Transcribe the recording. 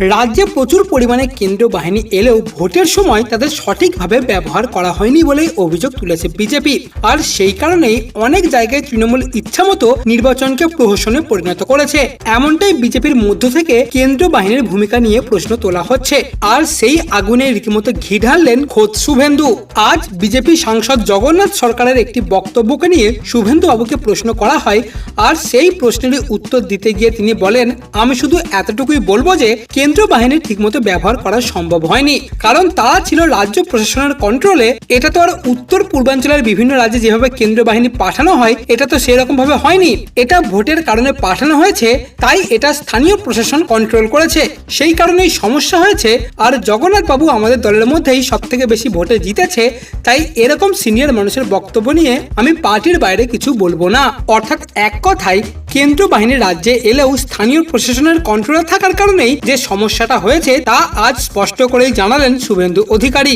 রাজ্যে প্রচুর পরিমাণে কেন্দ্রীয় বাহিনী এলেও ভোটের সময় তাদের সঠিকভাবে ব্যবহার করা হয়নি বলেই অভিযোগ তুলেছে বিজেপি। আর সেই কারণেই অনেক জায়গায় তৃণমূল ইচ্ছামতো নির্বাচনকে প্রহসনে পরিণত করেছে। এমনটাই বিজেপির মধ্য থেকে কেন্দ্রীয় বাহিনীর ভূমিকা নিয়ে প্রশ্ন তোলা হচ্ছে। আর সেই আগুনে রীতিমতো ঘি ঢাললেন খোদ শুভেন্দু। আজ বিজেপি সাংসদ জগন্নাথ সরকারের একটি বক্তব্যকে নিয়ে শুভেন্দু বাবুকে প্রশ্ন করা হয়। আর সেই প্রশ্নের উত্তর দিতে গিয়ে তিনি বলেন, আমি শুধু এতটুকুই বলব যে কেন্দ্রীয় বাহিনী ঠিকমতো ব্যবহার করা সম্ভব হয়নি। কারণ তারা ছিল রাজ্য প্রশাসনের কন্ট্রোলে এটা তো আর উত্তর পূর্বাঞ্চলের বিভিন্ন রাজ্যে যেভাবে কেন্দ্রীয় বাহিনী পাঠানো হয়, এটা তো সেরকম ভাবে হয়নি। এটা ভোটের কারণে পাঠানো হয়েছে, তাই এটা স্থানীয় প্রশাসন কন্ট্রোল করেছে। সেই কারণেই সমস্যা হয়েছে, আর জগন্নাথ বাবু আমাদের দলের মধ্যেই সব থেকে বেশি ভোটে জিতেছে, তাই এরকম সিনিয়র মানুষের বক্তব্য নিয়ে আমি পার্টির বাইরে কিছু বলব না। অর্থাৎ এক কথায় কেন্দ্রীয় বাহিনী রাজ্যে এলেও স্থানীয় প্রশাসনের কন্ট্রোলে থাকার কারণেই যে সমস্যাটা হয়েছে তা আজ স্পষ্ট করেই জানালেন শুভেন্দু অধিকারী।